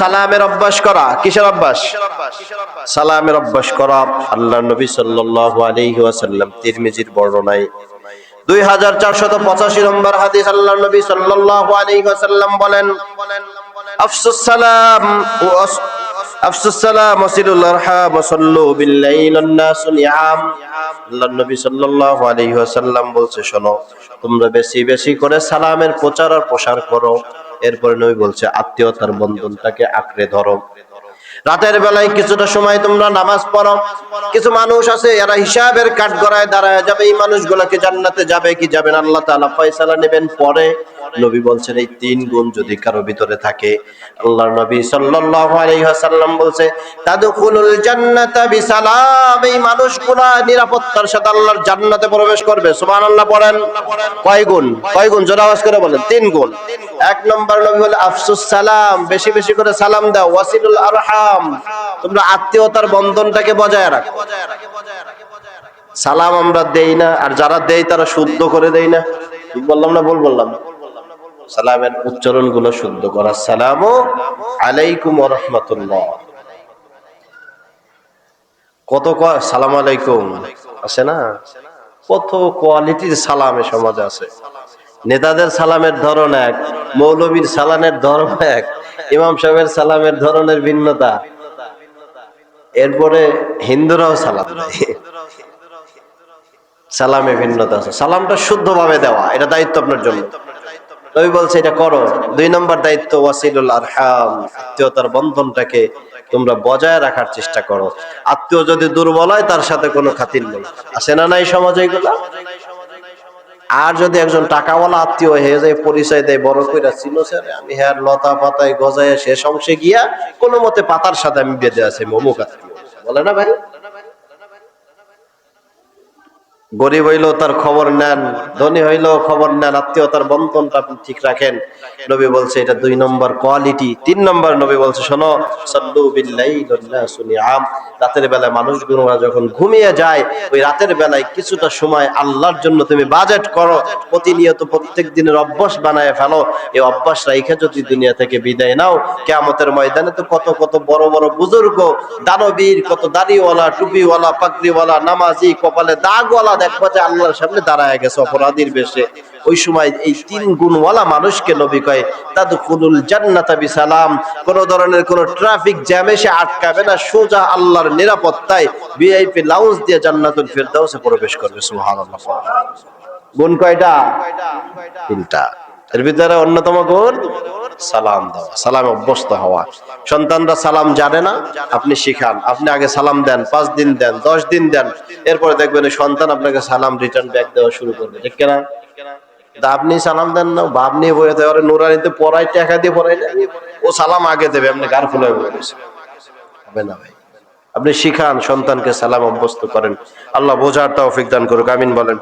সালামের অভ্যাস করা। কিসের অভ্যাস? সালামের অভ্যাস করা। আল্লাহ নবী সাল্লাল্লাহু আলাইহি ওয়াসাল্লাম তিরমিজির বর্ণনায়। দুই হাজার চারশত পঁচাশি নম্বর হাদিস আল্লাহ নবী সাল্লাল্লাহু আলাইহি ওয়াসাল্লাম বলেন আফসুস সালাম আফসুস সালাম ওয়াসিলুল আরহাম ওয়াসাল্লু বিল লাইল ওয়ান নাসু নিয়াম। আল্লাহ নবী সাল্লাল্লাহু আলাইহি ওয়াসাল্লাম বলছে, শোনো, তোমরা বেশি বেশি করে সালামের প্রচার আর প্রসার করো। এরপরে নবী বলছে আত্মীয়তার বন্ধনটাকে আঁকড়ে ধরো। রাতের বেলায় কিছুটা সময় তোমরা নামাজ পড়ো। কিছু মানুষ আছে, এরা হিসাবের কাঠ গড়ায় দাঁড়ায় যাবে। এই মানুষগুলোকে জান্নাতে যাবে কি যাবে না? আল্লাহ তাআলা ফয়সালা নেবেন পরে। নবী বলছেন, এই তিন গুণ যদি কারও ভিতরে থাকে, আল্লাহর নবী ওয়াসাল্লাম বলছে নিরাপত্তার সাথে আল্লাহর জান্নাতে প্রবেশ করবে। পড়েন। কয় গুণ? কয় গুণ? আওয়াজ করে বলেন। তিন গুণ। এক নম্বর নবী বলে, আফসুস সালাম। বেশি বেশি করে সালাম দাও। ওয়াসিলুল আরহাম। তোমরা আত্মীয়তার বন্ধনটাকে বজায় রাখো। সালাম আমরা দেই না, আর যারা দেই তারা শুদ্ধ করে দেই না। ঠিক বললাম না বল বললাম? সালামের উচ্চারণগুলো শুদ্ধ করা। সালাম আলাইকুম রহমতুল্লাহ। কত সালাম আলাইকুম। আছে না? কত কোয়ালিটির সালাম এ সমাজে আছে। নেতাদের সালামের ধরন এক, মৌলবীর সালামের ধরন এক। ইমাম সাহেবের সালামের ধরনের ভিন্নতা। এরপরে হিন্দুরাও সালাম সালামে ভিন্নতা আছে। সালামটা শুদ্ধভাবে দেওয়া, এটা দায়িত্ব আপনার জন্য। নবী বলছে, এটা করো। দুই নম্বর দায়িত্ব, ওয়াসিলুল আরহাম, আত্মীয়তার বন্ধনটাকে তোমরা বজায় রাখার চেষ্টা করো। আত্মীয় যদি দুর্বল হয়, তার সাথে কোনো খাতির নেই। আছে না নাই সমাজ এগুলা? আর যদি একজন টাকাওয়ালা আত্মীয় হয়ে যায়, পরিচয় দেয়, বড় কইরা ছিল স্যার আমি হ্যাঁ লতা পাতায় গজায় শেষ অংশে গিয়া কোনো মতে পাতার সাথে আমি বেঁধে আছি, মোমো আত্মীয় বলে না ভাই? গরিব হইলেও তার খবর নেন, ধনী হইলেও খবর নেন আত্মীয়তার বন্ধনটা আপনি ঠিক রাখেন। নবী বলছে, এটা দুই নম্বর কোয়ালিটি। তিন নম্বর নবী বলছে, শোনো ওয়ান্নাসু রাতের বেলায় মানুষগুলোরা যখন ঘুমিয়ে যায়, ওই রাতের বেলায় কিছুটা সময় আল্লাহর জন্য তুমি বাজেট করো, প্রতিনিয়ত প্রত্যেক দিনের অভ্যাস বানায় ফেলো। এই অভ্যাস রাইখে যদি দুনিয়া থেকে বিদায় নাও, কেয়ামতের ময়দানে তো কত কত বড় বড় বুজুর্গ, দানবীর, কত দাড়িওয়ালা, টুপিওয়ালা, পাগড়িওয়ালা, নামাজি, কপালে দাগওয়ালা দেখবা যে আল্লাহর সামনে দাঁড়ায় গেছে অপরাধীর বেশে। ওই সময় এই তিন গুণওয়ালা মানুষকে নবী কয়, তাদখুলুল জান্নাতা বিসালাম। কোন ধরনের কোন ট্রাফিক জ্যাম এসে আটকাবে না, সোজা আল্লাহর নিরাপত্তায় ভিআইপি লাউঞ্জ দিয়ে জান্নাতুল ফেরদাউসে প্রবেশ করবে, সুবহানাল্লাহ। গুণ কয়টা? তিনটা। এর ভিতরে অন্যতম গুণ? সালাম দেওয়া, সালামে অভ্যস্ত হওয়া। সন্তানরা সালাম জানে না, আপনি শিখান। আপনি আগে সালাম দেন, পাঁচ দিন দেন, দশ দিন দেন, এরপরে দেখবেন সন্তান আপনাকে সালাম রিটার্ন ব্যাক দেওয়া শুরু করবে। ঠিক কিনা? আপনি সালাম দেন না বা আপনি বয়ে দেওয়ার নোরানিতে পড়াই টাকা দিয়ে পড়াই না? ও সালাম আগে দেবে, আপনি গার ফুলে। হবে না ভাই। আপনি শিখান সন্তানকে সালাম অভ্যস্ত করেন। আল্লাহ বোঝার তৌফিক দান করুক, আমিন বলেন।